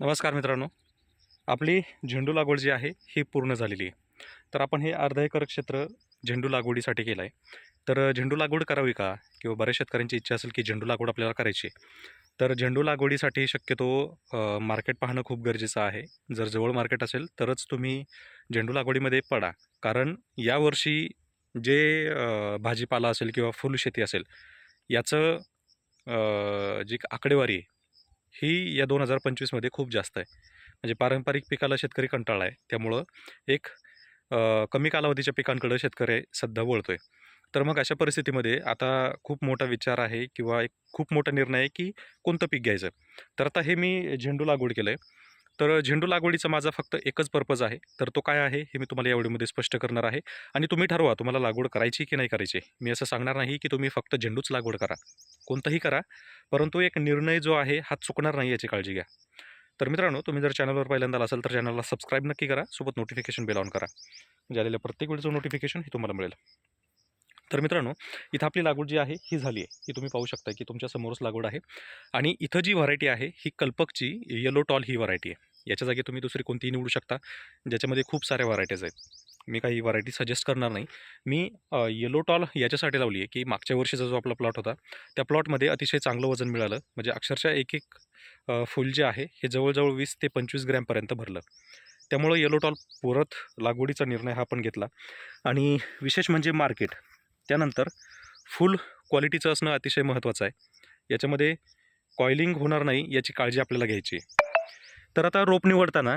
नमस्कार मित्रांनो. आपली झेंडू लागवड जी आहे ही पूर्ण झालेली आहे. तर आपण हे अर्धा एकर क्षेत्र झेंडू लागवडीसाठी केलं आहे तर झेंडू लागवड करावी का? किंवा बऱ्याच शेतकऱ्यांची इच्छा असेल की झेंडू लागवड आपल्याला करायची आहे. तर झेंडू लागवडीसाठी शक्यतो मार्केट पाहणं खूप गरजेचं आहे. जर जवळ मार्केट असेल तरच तुम्ही झेंडू लागवडीमध्ये पडा. कारण यावर्षी जे भाजीपाला असेल किंवा फुलशेती असेल याचं जी आकडेवारी आहे ही या दोन हजार पंचवीसमध्ये खूप जास्त आहे. म्हणजे पारंपरिक पिकाला शेतकरी कंटाळा आहे. त्यामुळं एक कमी कालावधीच्या पिकांकडे शेतकरी सध्या वळतो आहे तर मग अशा परिस्थितीमध्ये आता खूप मोठा विचार आहे किंवा एक खूप मोठा निर्णय आहे की कोणतं पीक घ्यायचं? तर आता हे मी झेंडू लागवड केलं आहे तर झेंडू लागवडीचा माझा फक्त एकच पर्पज आहे. तर तो काय आहे हे मी तुम्हाला या व्हिडिओमध्ये स्पष्ट करणार आहे. आणि तुम्ही ठरवा तुम्हाला लागवड करायची की नाही करायची. मी असं सांगणार नाही की तुम्ही फक्त झेंडूच लागवड करा. कोणतंही करा परंतु एक निर्णय जो आहे हा चुकणार नाही याची काळजी घ्या. तर मित्रांनो तुम्ही जर चॅनलवर पहिल्यांदा असाल तर चॅनलला सबस्क्राईब नक्की करा सोबत नोटिफिकेशन बेल ऑन करा. म्हणजे आलेल्या प्रत्येक वेळेचं नोटिफिकेशन हे तुम्हाला मिळेल. तर मित्रांनो इथं आपली लागवड जी आहे ही झाली आहे. ही तुम्ही पाहू शकता की तुमच्या समोरच लागवड आहे. आणि इथं जी व्हरायटी आहे ही कल्पकची येलो टॉल ही व्हरायटी आहे. याच्या जागी तुम्ही दुसरी कोणतीही निवडू शकता. ज्याच्यामध्ये खूप साऱ्या व्हरायटीज आहेत. मी काही व्हरायटी सजेस्ट करणार नाही. मी येलो टॉल याच्यासाठी लावली आहे की मागच्या वर्षीचा जो आपला प्लॉट होता त्या प्लॉटमध्ये अतिशय चांगलं वजन मिळालं. म्हणजे अक्षरशः एक एक फुल जे आहे हे जवळजवळ वीस ते पंचवीस ग्रॅमपर्यंत भरलं. त्यामुळं येलो टॉल परत लागवडीचा निर्णय हा आपण घेतला. आणि विशेष म्हणजे मार्केट त्यानंतर फुल क्वालिटीचं असणं अतिशय महत्त्वाचं आहे. याच्यामध्ये कॉइलिंग होणार नाही याची काळजी आपल्याला घ्यायची आहे. तर आता रोप निवडताना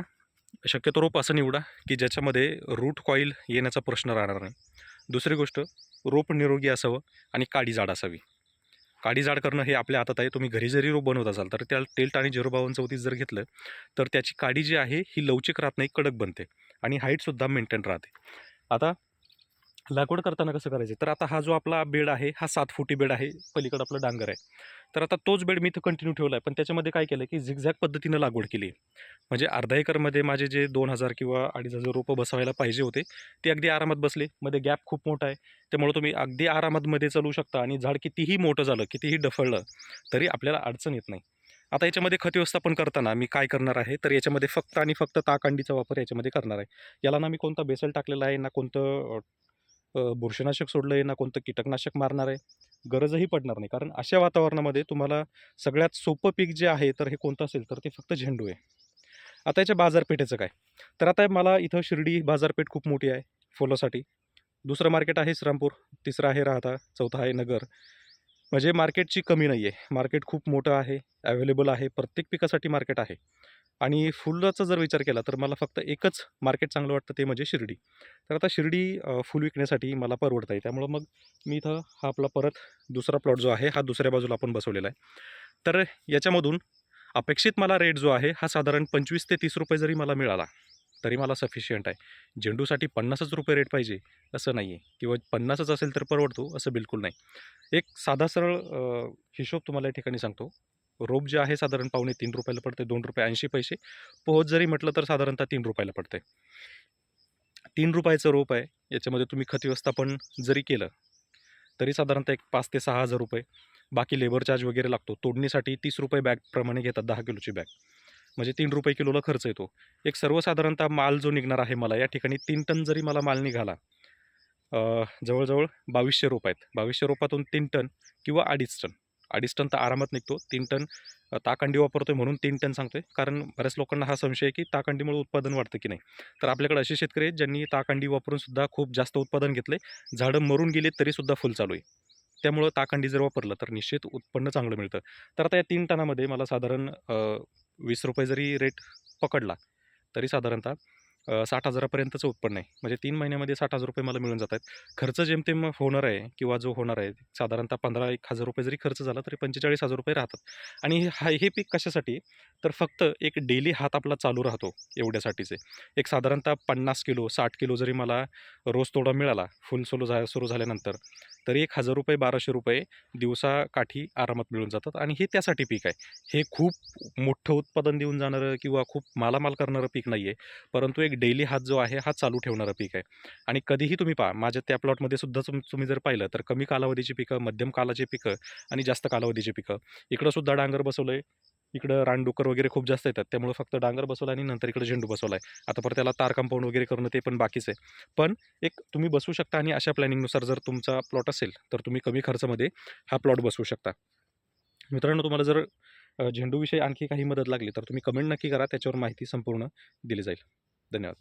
शक्यतो रोप असं निवडा की ज्याच्यामध्ये रूट कॉईल येण्याचा प्रश्न राहणार नाही. दुसरी गोष्ट रोप निरोगी असावं आणि काडी जाड असावी. काडी जाड करणं हे आपल्या हातात आहे. तुम्ही घरी जरी रोप बनवत असाल तर त्या टेल्ट आणि झिरो बावन चौतीस जर घेतलं तर त्याची काडी जी आहे ही लवचिक राहत नाही कडक बनते आणि हाईटसुद्धा मेंटेन राहते. आता लागवड करताना कसं करायचं? तर आता हा जो आपला बेड आहे हा सात फुटी बेड आहे पलीकडं आपलं डांगर आहे. तर आता तोच बेड मी इथं कंटिन्यू ठेवला आहे पण त्याच्यामध्ये काय केलं की झिगझॅग पद्धतीनं लागवड केली आहे. म्हणजे अर्धा एकरमध्ये माझे जे दोन हजार किंवा अडीच हजार रोपं बसवायला पाहिजे होते ते अगदी आरामात बसले. मध्ये गॅप खूप मोठा आहे. त्यामुळे तुम्ही अगदी आरामात मध्ये चालू शकता आणि झाड कितीही मोठं झालं कितीही डफळलं तरी आपल्याला अडचण येत नाही. आता याच्यामध्ये खत व्यवस्थापन करताना मी काय करणार आहे? तर याच्यामध्ये फक्त आणि फक्त ताकांडीचा वापर याच्यामध्ये करणार आहे. याला ना मी कोणता बेसल टाकलेला आहे ना कोणतं बुरशीनाशक सोडलं आहे ना कोणतं कीटकनाशक मारणार आहे? गरजही पडणार नाही. कारण अशा वातावरणामध्ये तुम्हाला सगळ्यात सोपं पीक जे आहे तर हे कोणतं असेल तर ते फक्त झेंडू आहे. आता याच्या बाजारपेठेचं काय? तर आता मला इथं शिर्डी बाजारपेठ खूप मोठी आहे फुलासाठी. दुसरं मार्केट आहे श्रामपूर तिसरं आहे राहता चौथं आहे नगर. म्हणजे मार्केटची कमी नाही आहे मार्केट खूप मोठं आहे ॲवेलेबल आहे प्रत्येक पिकासाठी मार्केट आहे. आणि फुलाचा जर विचार केला तर मला फक्त एकच मार्केट चांगलं वाटतं ते म्हणजे शिर्डी. तर आता शिर्डी फुल विकण्यासाठी मला परवडत आहे त्यामुळं मग मी इथं हा आपला परत दुसरा प्लॉट जो आहे हा दुसऱ्या बाजूला आपण बसवलेला आहे. तर याच्यामधून अपेक्षित मला रेट जो आहे हा साधारण पंचवीस ते तीस रुपये जरी मला मिळाला तरी मला सफिशियंट आहे. झेंडूसाठी पन्नासच रुपये रेट पाहिजे असं नाही आहे किंवा पन्नासच असेल तर परवडतो असं बिलकुल नाही. एक साधा सरळ हिशोब तुम्हाला या ठिकाणी सांगतो. रोप जे आहे साधारण पावणे तीन रुपयाला पडते दोन रुपये ऐंशी पैसे. पोहोच जरी म्हटलं तर साधारणतः तीन रुपयाला पडते तीन रुपयाचं रोप आहे याच्यामध्ये तुम्ही खत व्यवस्थापन जरी केलं तरी साधारणतः एक पाच ते सहा हजार रुपये. बाकी लेबर चार्ज वगैरे लागतो तोडणीसाठी तीस रुपये बॅगप्रमाणे घेतात दहा किलोची बॅग. म्हणजे तीन रुपये किलोला खर्च येतो. एक सर्वसाधारणतः माल जो निघणार आहे मला या ठिकाणी तीन टन जरी मला माल निघाला जवळजवळ बावीसशे रोप आहेत. बावीसशे रोपातून तीन टन किंवा अडीच टन. अडीच टन तर आरामात निघतो. तीन टन अ, ताकंडी वापरतोय म्हणून तीन टन सांगतोय. कारण बऱ्याच लोकांना हा संशय आहे की ताकंडीमुळे उत्पादन वाढतं की नाही. तर आपल्याकडे असे शेतकरी आहेत ज्यांनी ताकंडी वापरून सुद्धा खूप जास्त उत्पादन घेतले झाडं मरून गेले तरीसुद्धा फुल चालू आहे. त्यामुळं ताकंडी जर वापरलं तर निश्चित उत्पन्न चांगलं मिळतं. तर आता या तीन टनामध्ये मला साधारण वीस रुपये जरी रेट पकडला तरी साधारणतः साठ हजारापर्यंतचं उत्पन्न आहे. म्हणजे तीन महिन्यामध्ये साठ हजार रुपये मला मिळून जात आहेत. खर्च जेमतेम होणार आहे किंवा जो होणार आहे साधारणतः पंधरा एक हजार रुपये जरी खर्च झाला तरी पंचेचाळीस हजार रुपये राहतात. आणि हा हे पीक कशासाठी? तर फक्त एक डेली हात आपला चालू राहतो एवढ्यासाठीचे. एक साधारणतः पन्नास किलो साठ किलो जरी मला रोज तोडा मिळाला फुल सुरू झा सुरू झाल्यानंतर तरी एक हजार रुपये बाराशे रुपये दिवसाकाठी आरामात मिळून जातात. आणि हे त्यासाठी पीक आहे. हे खूप मोठं उत्पादन देऊन जाणारं किंवा खूप मालामाल करणारं पीक नाही आहे परंतु एक डेली हात जो आहे हा चालू ठेवणारं पीक आहे. आणि कधीही तुम्ही पहा माझ्या त्या प्लॉटमध्ये सुद्धा तुम तुम्ही जर पाहिलं तर कमी कालावधीची पिकं मध्यम कालाची पिकं आणि जास्त कालावधीची पिकं. इकडं सुद्धा डांगर बसवलं आहे इकडं रानडुकर वगैरे खूप जास्त येतात त्यामुळे फक्त डांगर बसवला आणि नंतर इकडे झेंडू बसवला आहे आता परत त्याला तार कंपाऊंड वगैरे करणं ते पण बाकीच आहे. पण एक तुम्ही बसवू शकता आणि अशा प्लॅनिंगनुसार जर तुमचा प्लॉट असेल तर तुम्ही कमी खर्चामध्ये हा प्लॉट बसवू शकता. मित्रांनो तुम्हाला जर झेंडूविषयी आणखी काही मदत लागली तर तुम्ही कमेंट नक्की करा त्याच्यावर माहिती संपूर्ण दिली जाईल. धन्यवाद